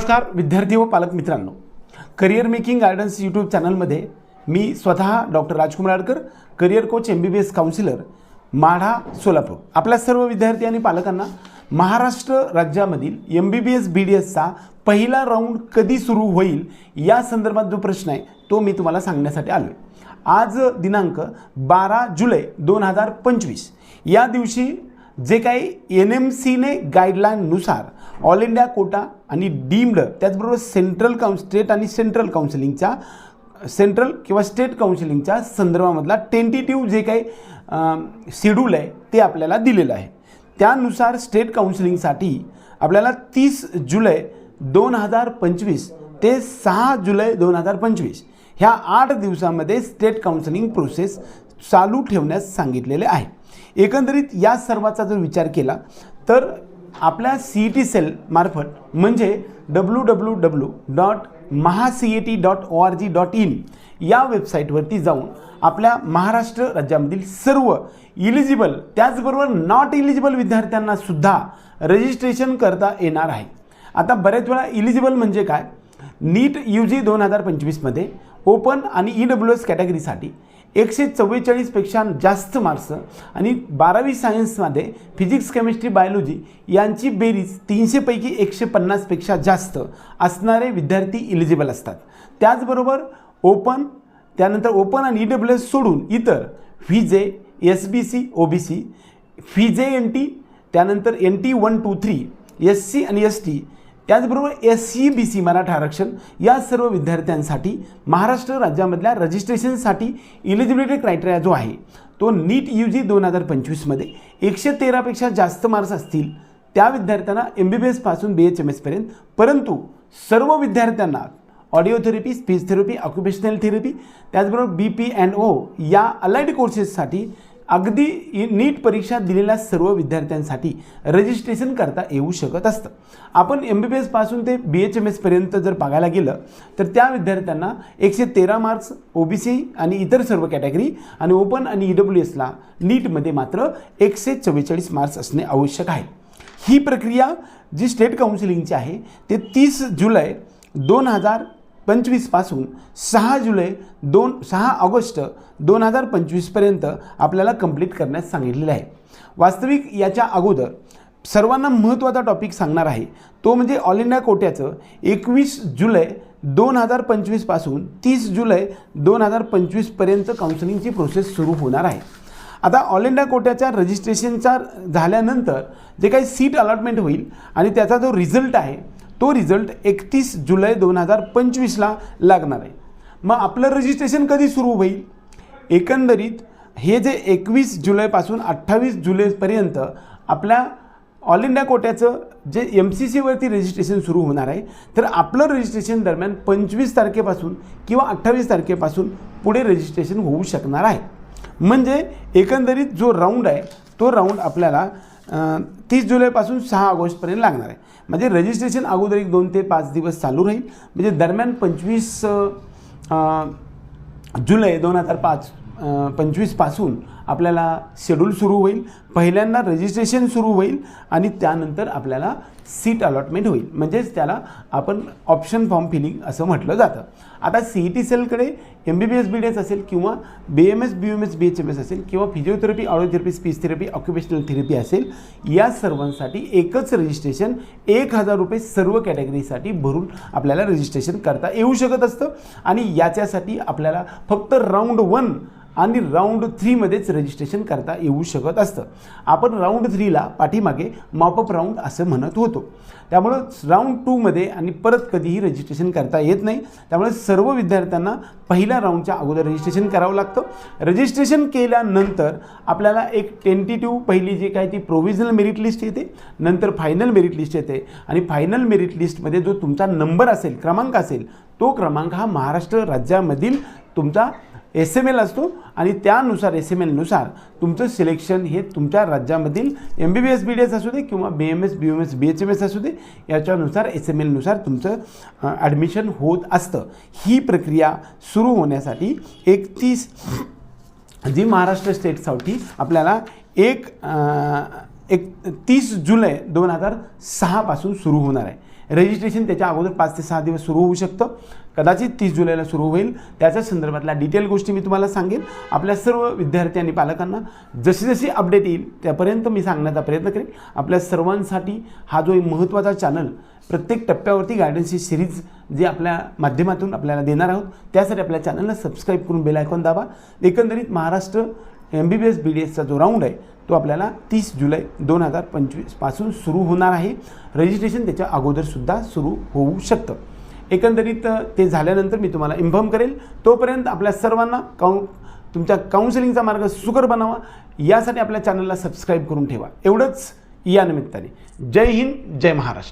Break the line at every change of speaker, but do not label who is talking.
नमस्कार विद्यार्थी व पालक मित्रांनो. करिअर मेकिंग गायडन्स यूट्यूब चॅनलमध्ये मी स्वतः doctor Rajkumar Adkar career coach M B B S counsellor Madha Solapur. आपल्या सर्व विद्यार्थी आणि पालकांना महाराष्ट्र राज्यामधील M B B S B D एसचा पहिला राऊंड कधी सुरू होईल या संदर्भात जो प्रश्न आहे तो मी तुम्हाला सांगण्यासाठी आलो आहे आज दिनांक बारा जुलै दोन हजार पंचवीस. या दिवशी जे काही एन एम सीने गाईडलाईननुसार ऑल इंडिया कोटा आणि डीम्ड त्याचबरोबर सेंट्रल काउन स्टेट आणि सेंट्रल काउन्सिलिंगच्या सेंट्रल किंवा स्टेट काउन्सिलिंगच्या संदर्भामधला टेंटेटिव्ह जे काही शेड्यूल आहे ते आपल्याला दिलेलं आहे. त्यानुसार स्टेट काउन्सिलिंगसाठी आपल्याला तीस जुलै दोन हजार पंचवीस ते सहा जुलै दोन हजार पंचवीस ह्या आठ दिवसामध्ये स्टेट काउन्सिलिंग प्रोसेस चालू ठेवण्यास सांगितलेले आहे. एकंदरीत या सर्वाचा जर विचार केला तर आपल्या सी ई टी सेलमार्फत म्हणजे W W W dot Maha C E T dot O R G dot in या वेबसाईटवरती जाऊन आपल्या महाराष्ट्र राज्यामधील सर्व इलिजिबल त्याचबरोबर नॉट इलिजिबल विद्यार्थ्यांना सुद्धा रजिस्ट्रेशन करता येणार आहे. आता बऱ्याच वेळा इलिजिबल म्हणजे काय? नीट यू जी दोन हजार पंचवीसमध्ये ओपन आणि ई डब्ल्यू एस कॅटेगरीसाठी एकशे चव्वेचाळीसपेक्षा जास्त मार्क्स आणि बारावी सायन्समध्ये फिजिक्स केमिस्ट्री बायोलॉजी यांची बेरीज तीनशेपैकी एकशे पन्नासपेक्षा जास्त असणारे विद्यार्थी इलिजिबल असतात. त्याचबरोबर ओपन त्यानंतर ओपन आणि ई डब्ल्यू एस सोडून इतर V J S B C O B C V J N T त्यानंतर N T one two three S C आणि एस टी त्याचबरोबर S C B C Maratha आरक्षण या सर्व विद्यार्थ्यांसाठी महाराष्ट्र राज्यामधल्या रजिस्ट्रेशनसाठी इलिजिबिलिटी क्रायटेरिया जो आहे तो नीट यू जी दोन हजार पंचवीसमध्ये एकशे तेरापेक्षा जास्त मार्क्स असतील. त्या विद्यार्थ्यांना एम बी बी एसपासून बी एच एम एसपर्यंत परंतु सर्व विद्यार्थ्यांना audio therapy speech therapy occupational therapy त्याचबरोबर बी पी अँड ओ या अलाइड कोर्सेससाठी अगदी नीट परीक्षा दिलेल्या सर्व विद्यार्थ्यांसाठी रजिस्ट्रेशन करता येऊ शकत असतं. आपण एम बी बी एसपासून ते बी एच एम एसपर्यंत जर बघायला गेलं तर त्या विद्यार्थ्यांना एकशे तेरा मार्क्स ओ बी सी आणि इतर सर्व कॅटेगरी आणि ओपन आणि ई डब्ल्यू एसला नीटमध्ये मात्र एकशे चव्वेचाळीस मार्क्स असणे आवश्यक आहे. ही प्रक्रिया जी स्टेट काउन्सिलिंगची आहे ते तीस जुलै दोन हजार पंचवीसपासून सहा जुलै दोन सहा ऑगस्ट दोन हजार पंचवीसपर्यंत आपल्याला कंप्लीट करण्यास सांगितलेले आहे. वास्तविक याच्या अगोदर सर्वांना महत्त्वाचा टॉपिक सांगणार आहे. तो म्हणजे ऑल इंडिया कोट्याचं एकवीस जुलै दोन हजार पंचवीसपासून तीस जुलै दोन हजार पंचवीसपर्यंत काउन्सिलिंगची प्रोसेस सुरू होणार आहे. आता ऑल इंडिया कोट्याच्या रजिस्ट्रेशनचा झाल्यानंतर जे काही सीट अलॉटमेंट होईल आणि त्याचा जो रिझल्ट आहे तो रिझल्ट एकतीस जुलै दोन हजार पंचवीसला लागणार आहे. मग आपलं रजिस्ट्रेशन कधी सुरू होईल? एकंदरीत हे जे एकवीस जुलैपासून अठ्ठावीस जुलैपर्यंत आपल्या ऑल इंडिया कोट्याचं जे एम सी सीवरती रजिस्ट्रेशन सुरू होणार आहे तर आपलं रजिस्ट्रेशन दरम्यान पंचवीस तारखेपासून किंवा अठ्ठावीस तारखेपासून पुढे रजिस्ट्रेशन होऊ शकणार आहे. म्हणजे एकंदरीत जो राऊंड आहे तो राऊंड आपल्याला तीस जुलैपासून सहा ऑगस्टपर्यंत लागणार आहे. म्हणजे रजिस्ट्रेशन अगोदर एक दोन ते पाच दिवस चालू राहील. म्हणजे दरम्यान पंचवीस जुलै दोन हजार पाच पंचवीसपासून आपल्याला शेड्यूल सुरू होईल पहिल्यांदा रजिस्ट्रेशन सुरू होईल आणि त्यानंतर आपल्याला सीट अलॉटमेंट होईल. म्हणजेच त्याला आपण ऑप्शन फॉर्म फिलिंग असं म्हटलं जातं. आता C E T सेलकडे M B B S B D S असेल किंवा B M S B M S B H M S असेल किंवा physiotherapy audiotherapy speech therapy occupational therapy असेल या सर्वांसाठी एकच रजिस्ट्रेशन एक हजार रुपये सर्व कॅटेगरीसाठी भरून आपल्याला रजिस्ट्रेशन करता येऊ शकत असतं. आणि याच्यासाठी आपल्याला फक्त राऊंड वन आणि राऊंड थ्रीमध्येच रजिस्ट्रेशन करता येऊ शकत असतं. आपण राऊंड थ्रीला पाठीमागे मॉपअप राऊंड असं म्हणत होतो. त्यामुळं राऊंड टूमध्ये आणि परत कधीही रजिस्ट्रेशन करता येत नाही. त्यामुळे सर्व विद्यार्थ्यांना पहिल्या राऊंडच्या अगोदर रजिस्ट्रेशन करावं लागतं. रजिस्ट्रेशन केल्यानंतर आपल्याला एक टेंटेटिव्ह पहिली जी काय ती प्रोव्हिजनल मेरिट लिस्ट येते नंतर फायनल मेरिट लिस्ट येते. आणि फायनल मेरिट लिस्टमध्ये जो तुमचा नंबर असेल क्रमांक असेल तो क्रमांक हा महाराष्ट्र राज्यामधील तुमचा एस एम एल असतो आणि त्यानुसार एस एम एलनुसार तुमचं सिलेक्शन हे तुमच्या राज्यामधील M B B S B D S असू दे किंवा B M S B M S B H M S असू दे याच्यानुसार एस एम एलनुसार तुमचं ॲडमिशन होत असतं. ही प्रक्रिया सुरू होण्यासाठी एकतीस जी महाराष्ट्र स्टेटसाठी आपल्याला एक एक तीस जुलै दोन हजार सहापासून सुरू होणार आहे. रजिस्ट्रेशन त्याच्या अगोदर पाच ते सहा दिवस सुरू होऊ शकतं. कदाचित तीस जुलैला सुरू होईल. त्याच्या संदर्भातल्या डिटेल गोष्टी मी तुम्हाला सांगेन. आपल्या सर्व विद्यार्थी आणि पालकांना जशी जशी अपडेट येईल त्यापर्यंत मी सांगण्याचा प्रयत्न करेन. आपल्या सर्वांसाठी हा जो एक महत्त्वाचा चॅनल प्रत्येक टप्प्यावरती गायडन्सची सिरीज जी आपल्या माध्यमातून आपल्याला देणार आहोत त्यासाठी आपल्या चॅनलला सबस्क्राईब करून बेल आयकॉन दाबा. एकंदरीत Maharashtra M B B S B D एसचा जो राऊंड आहे तो आपल्याला तीस जुलै दोन हजार पंचवीसपासून सुरू होणार आहे. रजिस्ट्रेशन त्याच्या अगोदरसुद्धा सुरू होऊ शकतं. एकंदरीत ते झाल्यानंतर मी तुम्हाला इन्फॉर्म करेल. तोपर्यंत आपल्या सर्वांना काउ तुमच्या काउन्सिलिंगचा मार्ग सुकर बनावा. यासाठी आपल्या चॅनलला सबस्क्राईब करून ठेवा. एवढंच या निमित्ताने. जय हिंद जय महाराष्ट्र.